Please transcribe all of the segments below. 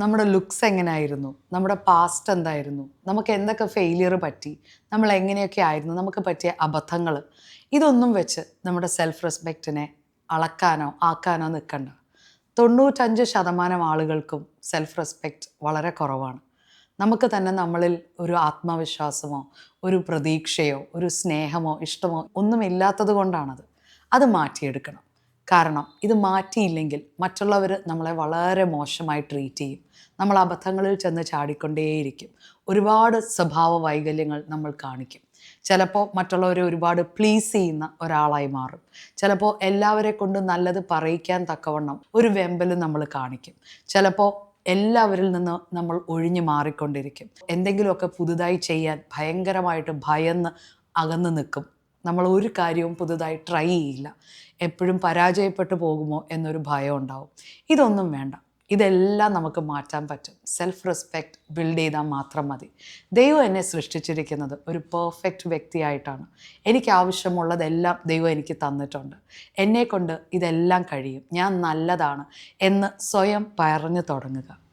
നമ്മുടെ ലുക്സ് എങ്ങനെയായിരുന്നു നമ്മുടെ പാസ്റ്റ് എന്തായിരുന്നു? നമുക്ക് എന്തൊക്കെ ഫെയിലിയർ പറ്റി? നമ്മൾ എങ്ങനെയൊക്കെ ആയിരുന്നു? നമുക്ക് പറ്റിയ അബദ്ധങ്ങൾ. ഇതൊന്നും വെച്ച് നമ്മുടെ സെൽഫ് റെസ്പെക്റ്റിനെ അളക്കാനോ ആക്കാനോ നിൽക്കണ്ട. തൊണ്ണൂറ്റഞ്ച് ശതമാനം ആളുകൾക്കും സെൽഫ് റെസ്പെക്റ്റ് വളരെ കുറവാണ്. നമുക്ക് തന്നെ നമ്മളിൽ ഒരു ആത്മവിശ്വാസമോ ഒരു പ്രതീക്ഷയോ ഒരു സ്നേഹമോ ഇഷ്ടമോ ഒന്നും ഇല്ലാത്തത് കൊണ്ടാണത്. അത് മാറ്റിയെടുക്കണം. കാരണം ഇത് മാറ്റിയില്ലെങ്കിൽ മറ്റുള്ളവർ നമ്മളെ വളരെ മോശമായി ട്രീറ്റ് ചെയ്യും. നമ്മൾ അബദ്ധങ്ങളിൽ ചെന്ന് ചാടിക്കൊണ്ടേയിരിക്കും. ഒരുപാട് സ്വഭാവ വൈകല്യങ്ങൾ നമ്മൾ കാണിക്കും. ചിലപ്പോൾ മറ്റുള്ളവരെ ഒരുപാട് പ്ലീസ് ചെയ്യുന്ന ഒരാളായി മാറും. ചിലപ്പോൾ എല്ലാവരെ കൊണ്ട് നല്ലത് പറയിക്കാൻ തക്കവണ്ണം ഒരു വെമ്പൽ നമ്മൾ കാണിക്കും. ചിലപ്പോൾ എല്ലാവരിൽ നിന്ന് നമ്മൾ ഒഴിഞ്ഞു മാറിക്കൊണ്ടിരിക്കും. എന്തെങ്കിലുമൊക്കെ പുതുതായി ചെയ്യാൻ ഭയങ്കരമായിട്ട് ഭയന്ന് അകന്ന് നിൽക്കും. നമ്മൾ ഒരു കാര്യവും പുതുതായി ട്രൈ ചെയ്യില്ല. എപ്പോഴും പരാജയപ്പെട്ടു പോകുമോ എന്നൊരു ഭയം ഉണ്ടാവും. ഇതൊന്നും വേണ്ട. ഇതെല്ലാം നമുക്ക് മാറ്റാൻ പറ്റും. സെൽഫ് റെസ്പെക്റ്റ് ബിൽഡ് ചെയ്താൽ മാത്രം മതി. ദൈവം എന്നെ സൃഷ്ടിച്ചിരിക്കുന്നത് ഒരു പെർഫെക്റ്റ് വ്യക്തിയായിട്ടാണ്. എനിക്ക് ആവശ്യമുള്ളതെല്ലാം ദൈവം എനിക്ക് തന്നിട്ടുണ്ട്. എന്നെക്കൊണ്ട് ഇതെല്ലാം കഴിയും. ഞാൻ നല്ലതാണ് എന്ന് സ്വയം പറഞ്ഞു തുടങ്ങുക.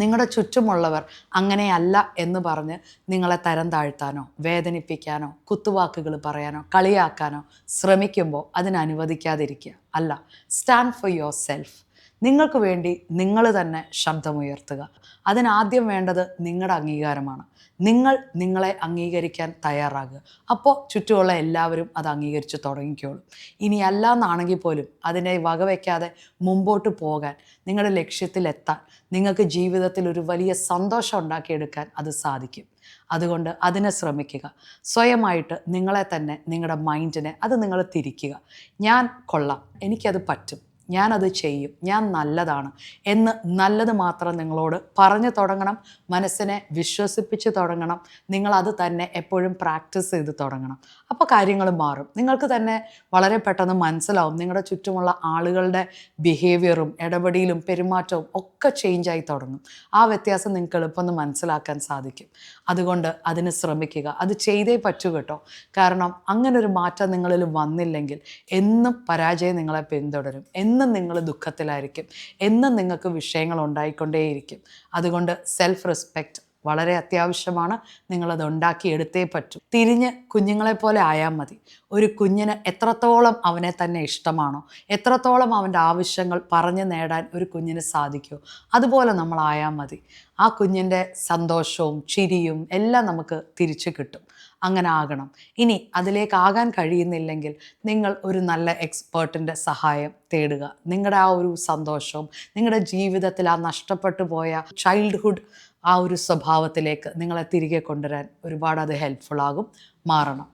നിങ്ങളുടെ ചുറ്റുമുള്ളവർ അങ്ങനെയല്ല എന്ന് പറഞ്ഞ് നിങ്ങളെ തരം താഴ്ത്താനോ വേദനിപ്പിക്കാനോ കുത്തുവാക്കുകൾ പറയാനോ കളിയാക്കാനോ ശ്രമിക്കുമ്പോൾ അതിനനുവദിക്കാതിരിക്കുക. അല്ല സ്റ്റാൻഡ് ഫോർ യുവർ സെൽഫ് നിങ്ങൾക്ക് വേണ്ടി നിങ്ങൾ തന്നെ ശബ്ദമുയർത്തുക. അതിനാദ്യം വേണ്ടത് നിങ്ങളുടെ അംഗീകാരമാണ്. നിങ്ങൾ നിങ്ങളെ അംഗീകരിക്കാൻ തയ്യാറാകുക. അപ്പോൾ ചുറ്റുമുള്ള എല്ലാവരും അത് അംഗീകരിച്ച് തുടങ്ങിക്കോളും. ഇനി അല്ല എന്നാണെങ്കിൽ പോലും അതിനെ വകവയ്ക്കാതെ മുമ്പോട്ട് പോകാൻ നിങ്ങളുടെ ലക്ഷ്യത്തിലെത്താൻ നിങ്ങൾക്ക് ജീവിതത്തിൽ ഒരു വലിയ സന്തോഷം ഉണ്ടാക്കിയെടുക്കാൻ അത് സാധിക്കും. അതുകൊണ്ട് അതിനെ ശ്രമിക്കുക. സ്വയമായിട്ട് നിങ്ങളെ തന്നെ നിങ്ങളുടെ മൈൻഡിനെ അത് നിങ്ങൾ തിരിക്കുക. ഞാൻ കൊള്ളാം. എനിക്കത് പറ്റും. ഞാനത് ചെയ്യും. ഞാൻ നല്ലതാണ് എന്ന് നല്ലത് മാത്രം നിങ്ങളോട് പറഞ്ഞു തുടങ്ങണം. മനസ്സിനെ വിശ്വസിപ്പിച്ച് തുടങ്ങണം. നിങ്ങളത് തന്നെ എപ്പോഴും പ്രാക്ടീസ് ചെയ്ത് തുടങ്ങണം. അപ്പോൾ കാര്യങ്ങൾ മാറും. നിങ്ങൾക്ക് തന്നെ വളരെ പെട്ടെന്ന് മനസ്സിലാവും. നിങ്ങളുടെ ചുറ്റുമുള്ള ആളുകളുടെ ബിഹേവിയറും ഇടപെടലും പെരുമാറ്റവും ഒക്കെ ചേഞ്ചായി തുടങ്ങും. ആ വ്യത്യാസം നിങ്ങൾക്ക് എളുപ്പമെന്ന് മനസ്സിലാക്കാൻ സാധിക്കും. അതുകൊണ്ട് അതിന് ശ്രമിക്കുക. അത് ചെയ്തേ പറ്റൂ കേട്ടോ. കാരണം അങ്ങനൊരു മാറ്റം നിങ്ങളിൽ വന്നില്ലെങ്കിൽ എന്നും പരാജയം നിങ്ങളെ പിന്തുടരും. എന്നും നിങ്ങൾ ദുഃഖത്തിലായിരിക്കും. എന്നും നിങ്ങൾക്ക് വിഷയങ്ങൾ ഉണ്ടായിക്കൊണ്ടേയിരിക്കും. അതുകൊണ്ട് സെൽഫ് റെസ്പെക്റ്റ് വളരെ അത്യാവശ്യമാണ്. നിങ്ങളത് ഉണ്ടാക്കിയെടുത്തേ പറ്റൂ. തിരിഞ്ഞ് കുഞ്ഞുങ്ങളെ പോലെ ആയാൽ മതി. ഒരു കുഞ്ഞിന് എത്രത്തോളം അവനെ തന്നെ ഇഷ്ടമാണോ എത്രത്തോളം അവന്റെ ആവശ്യങ്ങൾ പറഞ്ഞു നേടാൻ ഒരു കുഞ്ഞിന് സാധിക്കുമോ അതുപോലെ നമ്മൾ മതി. ആ കുഞ്ഞിന്റെ സന്തോഷവും ചിരിയും എല്ലാം നമുക്ക് തിരിച്ചു കിട്ടും. അങ്ങനെ ആകണം ഇനി അതിലേക്കാകാൻ കഴിയുന്നില്ലെങ്കിൽ നിങ്ങൾ ഒരു നല്ല എക്സ്പേർട്ടിന്റെ സഹായം തേടുക. നിങ്ങളുടെ ആ ഒരു സന്തോഷവും നിങ്ങളുടെ ജീവിതത്തിൽ ആ നഷ്ടപ്പെട്ടു പോയ ചൈൽഡ്ഹുഡ് ആ ഒരു സ്വഭാവത്തിലേക്ക് നിങ്ങളെ തിരികെ കൊണ്ടുവരാൻ ഒരുപാട് അത് ഹെൽപ്ഫുൾ ആകും മാറണം.